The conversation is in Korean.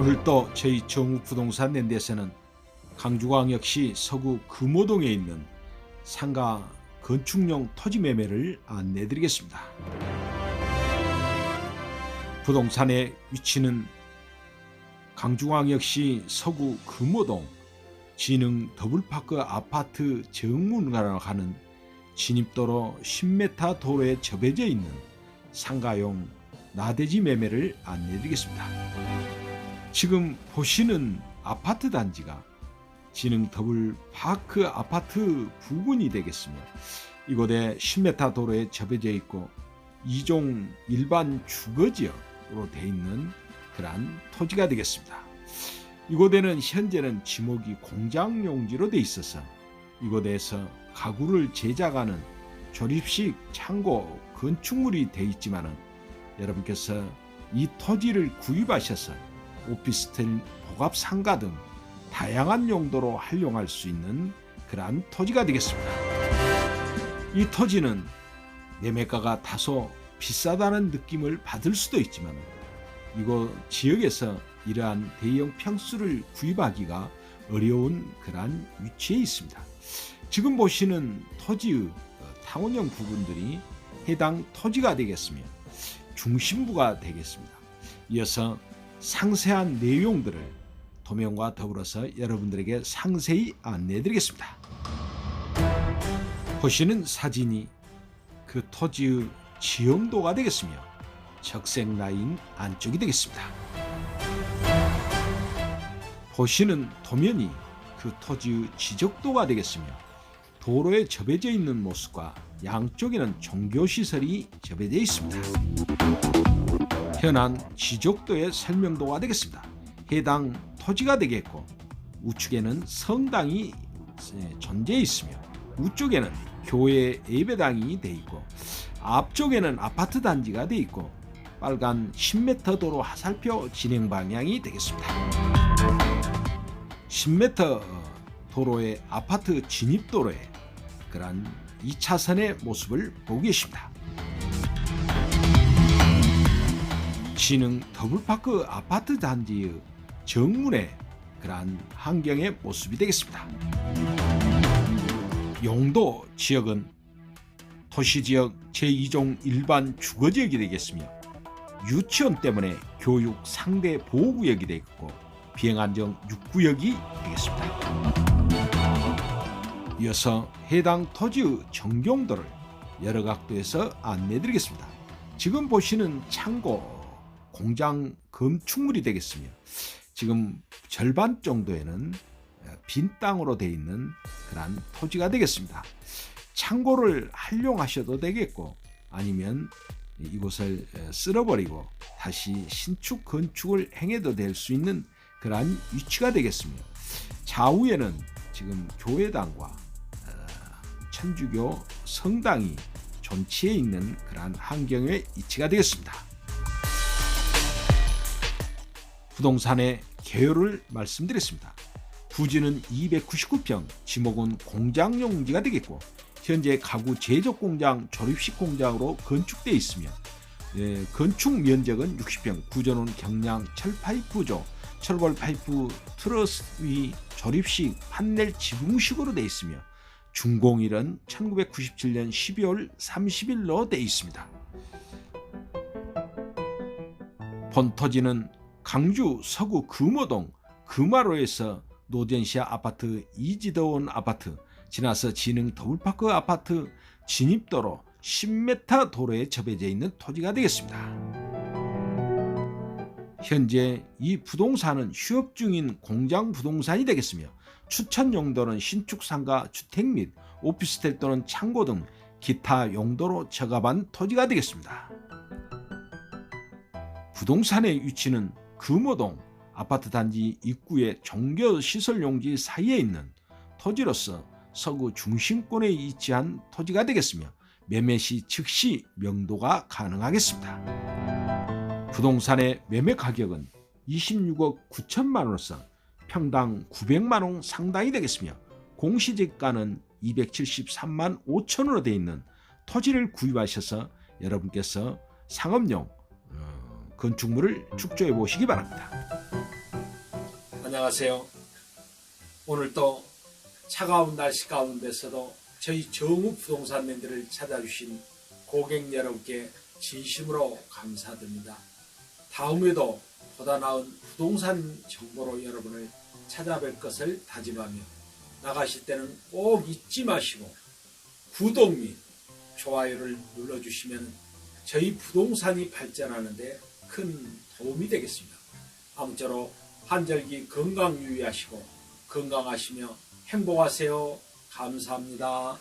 오늘 또 저희 정우 부동산 랜드에서는 강주광역시 서구 금호동에 있는 상가 건축용 토지 매매를 안내드리겠습니다. 부동산의 위치는 강주광역시 서구 금호동 진흥 더블파크 아파트 정문가로 가는 진입도로 10m 도로에 접해져 있는 상가용 나대지 매매를 안내드리겠습니다. 지금 보시는 아파트 단지가 진흥 더블 파크 아파트 부근이 되겠으며 이곳에 10m 도로에 접해져 있고 이종 일반 주거지역으로 되어 있는 그러한 토지가 되겠습니다. 이곳에는 현재는 지목이 공장 용지로 되어 있어서 이곳에서 가구를 제작하는 조립식 창고 건축물이 되어 있지만은 여러분께서 이 토지를 구입하셔서 오피스텔, 복합 상가 등 다양한 용도로 활용할 수 있는 그러한 토지가 되겠습니다. 이 토지는 매매가가 다소 비싸다는 느낌을 받을 수도 있지만 이곳 지역에서 이러한 대형 평수를 구입하기가 어려운 그러한 위치에 있습니다. 지금 보시는 토지의 어, 타원형 부분들이 해당 토지가 되겠으며 중심부가 되겠습니다. 이어서 상세한 내용들을 도면과 더불어서 여러분들에게 상세히 안내해 드리겠습니다. 보시는 사진이 그 토지의 지형도가 되겠으며 적색 라인 안쪽이 되겠습니다. 보시는 도면이 그 토지의 지적도가 되겠으며 도로에 접해져 있는 모습과 양쪽에는 종교시설이 접해져 있습니다. 현안 지적도의 설명도가 되겠습니다. 해당 토지가 되겠고 우측에는 성당이 존재해 있으며 우쪽에는 교회 예배당이 돼 있고 앞쪽에는 아파트 단지가 돼 있고 빨간 10m 도로 화살표 진행 방향이 되겠습니다. 10m 도로의 아파트 진입 도로에 그러한 2차선의 모습을 보고 계십니다. 진흥 더블파크 아파트 단지의 정문의 그러한 환경의 모습이 되겠습니다. 용도 지역은 도시지역 제2종 일반 주거지역이 되겠으며 유치원 때문에 교육 상대 보호구역이 되겠고 비행안정 6구역이 되겠습니다. 이어서 해당 토지의 정경도를 여러 각도에서 안내드리겠습니다. 지금 보시는 창고 공장 건축물이 되겠으며 지금 절반 정도에는 빈 땅으로 되어 있는 그러한 토지가 되겠습니다. 창고를 활용하셔도 되겠고 아니면 이곳을 쓸어버리고 다시 신축 건축을 행해도 될 수 있는 그러한 위치가 되겠으며 좌우에는 지금 교회당과 어, 천주교 성당이 존치해 있는 그러한 환경의 위치가 되겠습니다. 부동산의 개요를 말씀드렸습니다. 부지는 299평, 지목은 공장용지가 되겠고 현재 가구 제조 공장, 조립식 공장으로 건축되어 있으며 예, 건축 면적은 60평, 구조는 경량 철파이프조, 철골 파이프 트러스 위 조립식 판넬 지붕식으로 되어 있으며 준공일은 1997년 12월 30일로 되어 있습니다. 본토지는 강주 서구 금호동 금화로에서 노전시아 아파트 이지더원 아파트 지나서 진흥 더블파크 아파트 진입도로 10m 도로에 접해져 있는 토지가 되겠습니다. 현재 이 부동산은 휴업 중인 공장 부동산이 되겠으며 추천 용도는 신축 상가 주택 및 오피스텔 또는 창고 등 기타 용도로 적합한 토지가 되겠습니다. 부동산의 위치는 금호동 아파트 단지 입구의 종교 시설 용지 사이에 있는 토지로서 서구 중심권에 위치한 토지가 되겠으며 매매 시 즉시 명도가 가능하겠습니다. 부동산의 매매 가격은 26억 9천만 원으로서 평당 900만 원 상당이 되겠으며 공시지가는 273만 5천원으로 되어 있는 토지를 구입하셔서 여러분께서 상업용 어, 건축물을 축조해 보시기 바랍니다. 안녕하세요. 오늘 또 차가운 날씨 가운데서도 저희 정우 부동산랜드를 찾아주신 고객 여러분께 진심으로 감사드립니다. 다음에도 보다 나은 부동산 정보로 여러분을 찾아뵐 것을 다짐하며 나가실 때는 꼭 잊지 마시고 구독 및 좋아요를 눌러주시면 저희 부동산이 발전하는데 큰 도움이 되겠습니다. 아무쪼록 한절기 건강 유의하시고 건강하시며 행복하세요. 감사합니다.